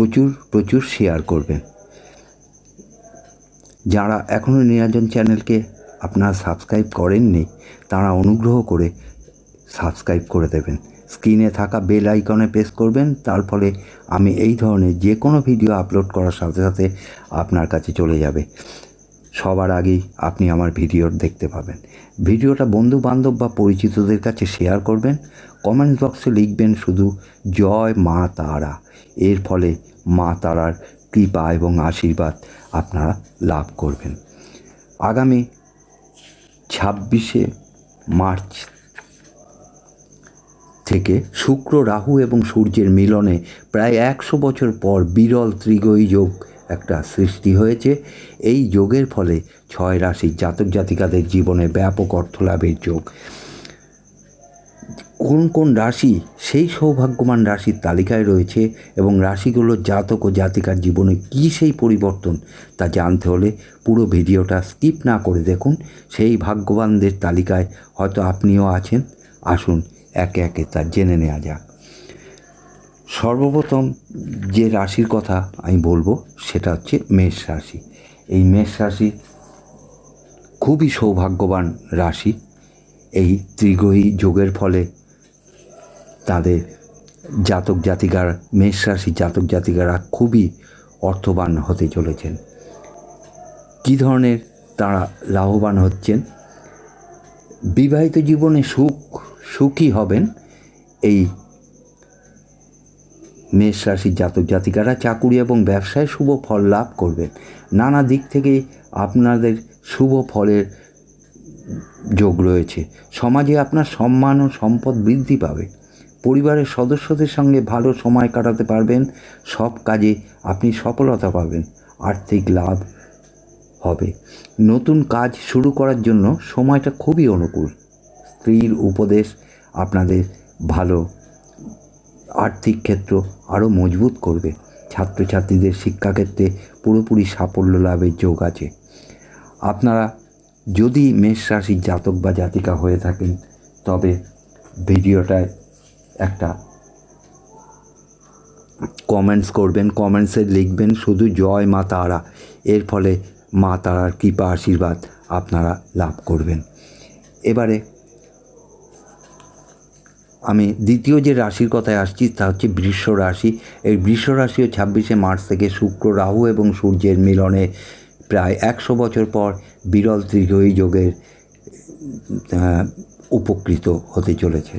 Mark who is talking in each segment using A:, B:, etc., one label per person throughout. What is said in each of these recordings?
A: প্রচুর প্রচুর শেয়ার করবেন যারা এখনও নিরাজন চ্যানেলকে আপনারা সাবস্ক্রাইব করেননি, তারা অনুগ্রহ করে সাবস্ক্রাইব করে দেবেন। স্ক্রিনে থাকা বেল আইকনে প্রেস করবেন, তার ফলে আমি এই ধরনের যে কোনো ভিডিও আপলোড করার সাথে সাথে আপনার কাছে চলে যাবে। সবার আগেই আপনি আমার ভিডিও দেখতে পাবেন। ভিডিওটা বন্ধু বান্ধব বা পরিচিতদের কাছে শেয়ার করবেন। কমেন্ট বক্সে লিখবেন শুধু, জয় মা তারা। এর ফলে মা তারার কৃপা এবং আশীর্বাদ আপনারা লাভ করবেন। আগামী ছাব্বিশে মার্চ থেকে শুক্র, রাহু এবং সূর্যের মিলনে প্রায় একশো বছর পর বিরল ত্রিগয়ী যোগ একটা সৃষ্টি হয়েছে। এই যোগের ফলে ছয় রাশির জাতক জাতিকাদের জীবনে ব্যাপক অর্থলাভের যোগ। কোন কোন রাশি সেই সৌভাগ্যবান রাশির তালিকায় রয়েছে এবং রাশিগুলোর জাতক ও জাতিকার জীবনে কী সেই পরিবর্তন তা জানতে হলে পুরো ভিডিওটা স্কিপ না করে দেখুন। সেই ভাগ্যবানদের তালিকায় হয়তো আপনিও আছেন। আসুন একে একে তা জেনে নেওয়া যাক। সর্বপ্রথম যে রাশির কথা আমি বলব সেটা হচ্ছে মেষ রাশি। এই মেষ রাশি খুবই সৌভাগ্যবান রাশি। এই ত্রিগ্রহী যোগের ফলে তাদের জাতক জাতিকার, মেষ রাশি জাতক জাতিকারা খুবই অর্থবান হতে চলেছেন। কী ধরনের তারা লাভবান হচ্ছেন? বিবাহিত জীবনে সুখ, সুখী হবেন। এই মেষ রাশির জাতক জাতিকারা চাকুরি এবং ব্যবসায় শুভ ফল লাভ করবেন। নানা দিক থেকে আপনাদের শুভ ফলের যোগ রয়েছে। সমাজে আপনার সম্মান ও সম্পদ বৃদ্ধি পাবে। পরিবারের সদস্যদের সঙ্গে ভালো সময় কাটাতে পারবেন। সব কাজে আপনি সফলতা পাবেন। আর্থিক লাভ হবে। নতুন কাজ শুরু করার জন্য সময়টা খুবই অনুকূল। স্ত্রীর উপদেশ আপনাদের ভালো আর্থিক ক্ষেত্র আরও মজবুত করবে। ছাত্রছাত্রীদের শিক্ষাক্ষেত্রে পুরোপুরি সাফল্য লাভের যোগ আছে। আপনারা যদি মেষ রাশির জাতক বা জাতিকা হয়ে থাকেন, তবে ভিডিওটায় একটা কমেন্টস করবেন কমেন্টসে লিখবেন শুধু জয় মা তারা, এর ফলে মা তারার কৃপা আশীর্বাদ আপনারা লাভ করবেন। এবারে আমি দ্বিতীয় যে রাশির কথায় আসছি তা হচ্ছে বৃষ রাশি। এই বৃষ রাশিও ছাব্বিশে মার্চ থেকে শুক্র, রাহু এবং সূর্যের মিলনে প্রায় একশো বছর পর বিরল ত্রিগ্রহী যোগের উপকৃত হতে চলেছে।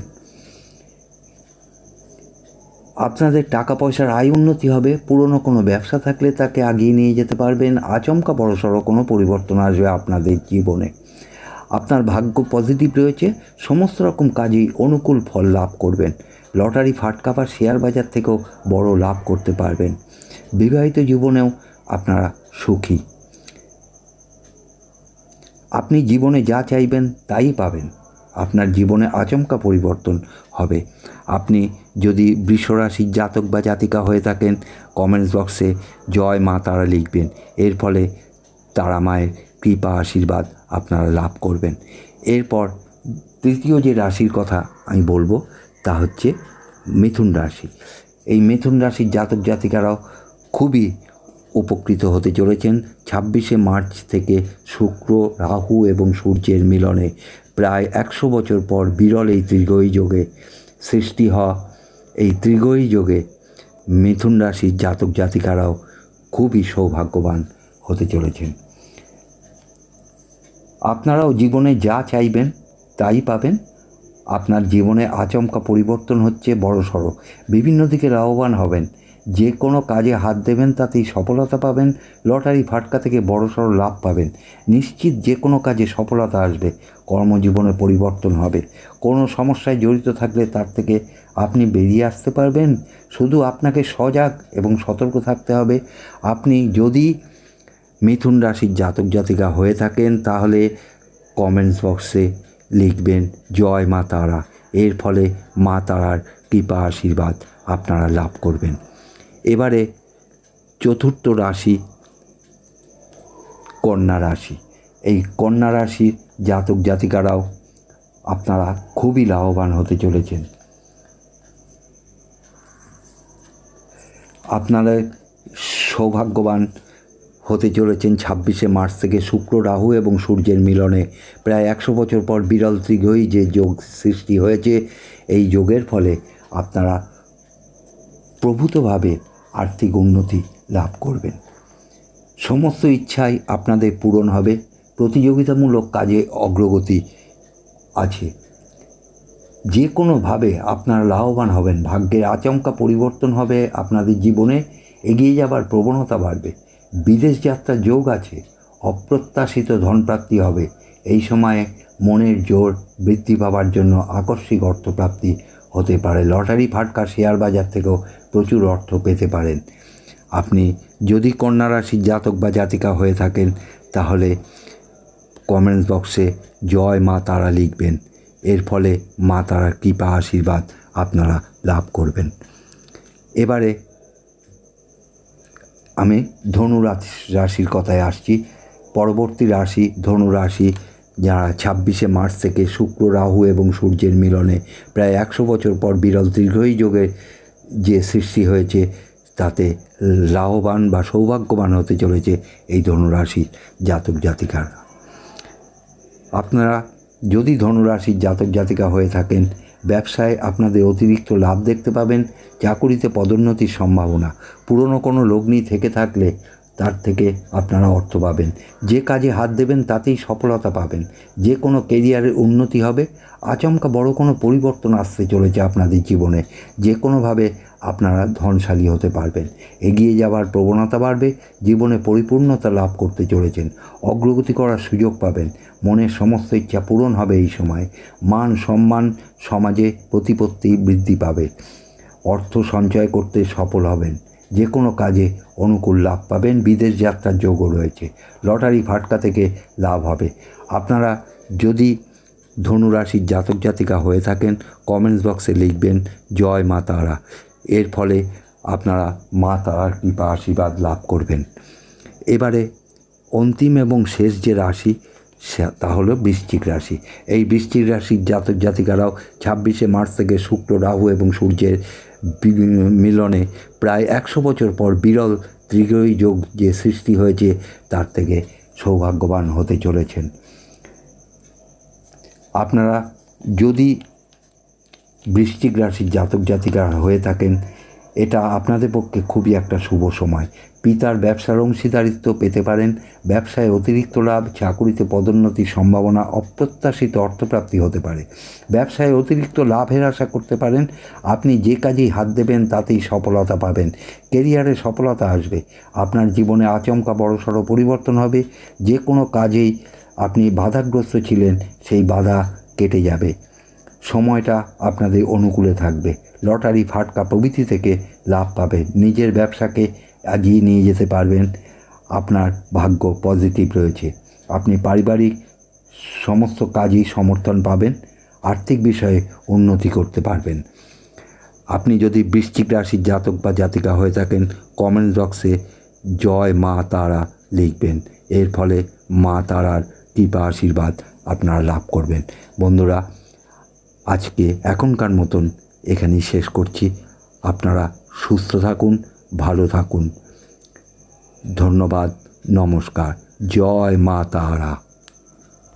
A: আপনাদের টাকা পয়সার আয় উন্নতি হবে, পুরনো কোনো ব্যবসা থাকলে তাকে আগিয়ে নিয়ে যেতে পারবেন, আচমকা বড়সড় কোনো পরিবর্তন আসবে আপনাদের জীবনে। আপনার ভাগ্য পজিটিভ রয়েছে, সমস্ত রকম কাজেই অনুকূল ফল লাভ করবেন। লটারি ফাটকা বা শেয়ার বাজার থেকেও বড় লাভ করতে পারবেন। বিবাহিত জীবনেও আপনারা সুখী। আপনি জীবনে যা চাইবেন তাই পাবেন। আপনার জীবনে আচমকা পরিবর্তন হবে। আপনি যদি বৃষরাশির জাতক বা জাতিকা হয়ে থাকেন কমেন্টস বক্সে জয় মা তারা লিখবেন। এর ফলে তারা মায়ের কৃপা আশীর্বাদ আপনারা লাভ করবেন। এরপর তৃতীয় যে রাশির কথা আমি বলব, তা হচ্ছে মিথুন রাশি। এই মিথুন রাশির জাতক জাতিকারাও খুবই উপকৃত হতে চলেছেন। ছাব্বিশে মার্চ থেকে শুক্র, রাহু এবং সূর্যের মিলনে প্রায় একশো বছর পর বিরল এই ত্রিগয়ী যোগে সৃষ্টি হওয়া এই ত্রিগয়ী যোগে মিথুন রাশির জাতক জাতিকারাও খুবই সৌভাগ্যবান হতে চলেছেন। আপনারাও জীবনে যা চাইবেন, তাই পাবেন। আপনার জীবনে আচমকা পরিবর্তন হচ্ছে বড় সড়ো। বিভিন্ন দিকে লাভবান হবেন। যে কোনো কাজে হাত দেবেন, তাতেই সফলতা পাবেন। লটারি ফাটকা থেকে বড় সড়ো লাভ পাবেন। নিশ্চিত যে কোনো কাজে সফলতা আসবে। কর্মজীবনে পরিবর্তন হবে। কোনো সমস্যায় জড়িত থাকলে তার থেকে আপনি বেরিয়ে আসতে পারবেন। শুধু আপনাকে সজাগ এবং সতর্ক থাকতে হবে। আপনি যদি মিথুন রাশির জাতক জাতিকা হয়ে থাকেন, তাহলে কমেন্টস বক্সে লিখবেন, জয় মা তারা। এর ফলে মা তারার কৃপা আশীর্বাদ আপনারা লাভ করবেন। এবারে চতুর্থ রাশি, কন্যা রাশি। এই কন্যা রাশির জাতক জাতিকারাও আপনারা খুবই লাভবান হতে চলেছেন। আপনারা সৌভাগ্যবান হতে চলেছেন ছাব্বিশে মার্চ থেকে শুক্র রাহু এবং সূর্যের মিলনে। প্রায় একশো বছর পর বিরল ত্রিগ্রহী যে যোগ সৃষ্টি হয়েছে, এই যোগের ফলে আপনারা প্রভূতভাবে আর্থিক উন্নতি লাভ করবেন। সমস্ত ইচ্ছাই আপনাদের পূরণ হবে। প্রতিযোগিতামূলক কাজে অগ্রগতি আছে। যে কোনোভাবে আপনারা লাভবান হবেন। ভাগ্যের আচমকা পরিবর্তন হবে আপনাদের জীবনে। এগিয়ে যাবার প্রবণতা বাড়বে। বিদেশ যাত্রার যোগ আছে, অপ্রত্যাশিত ধনপ্রাপ্তি হবে। এই সময়ে মনের জোর বৃদ্ধি পাওয়ার জন্য আকস্মিক অর্থপ্রাপ্তি হতে পারে। লটারি, ফাটকা, শেয়ার বাজার থেকেও প্রচুর অর্থ পেতে পারেন। আপনি যদি কন্যা জাতক বা জাতিকা হয়ে থাকেন, তাহলে কমেন্টস বক্সে জয় মা তারা লিখবেন। এর ফলে মা তারার কৃপা, আশীর্বাদ আপনারা লাভ করবেন। এবারে আমি ধনু রাশি রাশির কথায় আসছি। পরবর্তী রাশি ধনু রাশি যারা ছাব্বিশে মার্চ থেকে শুক্র, রাহু এবং সূর্যের মিলনে প্রায় একশো বছর পর বিরল দীর্ঘই যোগে যে সৃষ্টি হয়েছে, তাতে লাভবান বা সৌভাগ্যবান হতে চলেছে এই ধনুরাশির জাতক জাতিকার। আপনারা যদি ধনুরাশির জাতক জাতিকা হয়ে থাকেন ব্যবসায় আপনাদের অতিরিক্ত লাভ দেখতে পাবেন। চাকুরিতে পদোন্নতির সম্ভাবনা। পুরনো কোনো লগ্নি থেকে থাকলে তার থেকে আপনারা অর্থ পাবেন। যে কাজে হাত দেবেন, তাতেই সফলতা পাবেন। যে কোনো কেরিয়ারের উন্নতি হবে। আচমকা বড় কোনো পরিবর্তন আসতে চলেছে আপনাদের জীবনে। যে কোনোভাবে আপনারা ধনশালী হতে পারবেন। এগিয়ে যাওয়ার প্রবণতা বাড়বে, জীবনে পরিপূর্ণতা লাভ করতে চলেছেন, অগ্রগতি করার সুযোগ পাবেন মনের সমস্ত ইচ্ছা পূরণ হবে এই সময়, মান সম্মান সমাজে প্রতিপত্তি বৃদ্ধি পাবে, অর্থ সঞ্চয় করতে সফল হবেন যে কোনো কাজে অনুকূল লাভ পাবেন, বিদেশ যাত্রার যোগও রয়েছে, লটারি ফাটকা থেকে লাভ হবে। আপনারা যদি ধনুরাশির জাতক জাতিকা হয়ে থাকেন, কমেন্টস বক্সে লিখবেন, জয় মা তারা। এর ফলে আপনারা মা তারার কৃপা আশীর্বাদ লাভ করবেন। এবারে অন্তিম এবং শেষ যে রাশি তা হলো বৃশ্চিক রাশি। এই বৃশ্চিক রাশির জাতক জাতিকারাও ছাব্বিশে মার্চ থেকে শুক্র, রাহু এবং সূর্যের মিলনে প্রায় একশো বছর পর বিরল ত্রিগ্রহী যোগ যে সৃষ্টি হয়েছে, তার থেকে সৌভাগ্যবান হতে চলেছেন। আপনারা যদি বৃশ্চিক রাশির জাতক জাতিকা হয়ে থাকেন, এটা আপনাদের পক্ষে খুবই একটা শুভ সময়। পিতার ব্যবসার অংশীদারিত্ব পেতে পারেন, ব্যবসায় অতিরিক্ত লাভ, চাকুরিতে পদোন্নতির সম্ভাবনা অপ্রত্যাশিত অর্থপ্রাপ্তি হতে পারে। ব্যবসায় অতিরিক্ত লাভের আশা করতে পারেন, আপনি যে কাজেই হাত দেবেন তাতেই সফলতা পাবেন। কেরিয়ারে সফলতা আসবে, আপনার জীবনে আচমকা বড়সড় পরিবর্তন হবে, যে কোনো কাজেই আপনি বাধাগ্রস্ত ছিলেন, সেই বাধা কেটে যাবে। সময়টা আপনাদের অনুকূলে থাকবে। লটারি, ফাটকা প্রভৃতি থেকে লাভ পাবেন। নিজের ব্যবসাকে এগিয়ে নিয়ে যেতে পারবেন। আপনার ভাগ্য পজিটিভ রয়েছে। আপনি পারিবারিক সমস্ত কাজেই সমর্থন পাবেন। আর্থিক বিষয়ে উন্নতি করতে পারবেন। আপনি যদি বৃশ্চিক রাশির জাতক বা জাতিকা হয়ে থাকেন কমেন্ট বক্সে জয় মা তারা লিখবেন। এর ফলে মা তারার কৃপা, আশীর্বাদ আপনারা লাভ করবেন। বন্ধুরা আজকে এখনকার মতন এখানেই শেষ করছি। আপনারা সুস্থ থাকুন, ভালো থাকুন। ধন্যবাদ, নমস্কার। জয় মা তারা।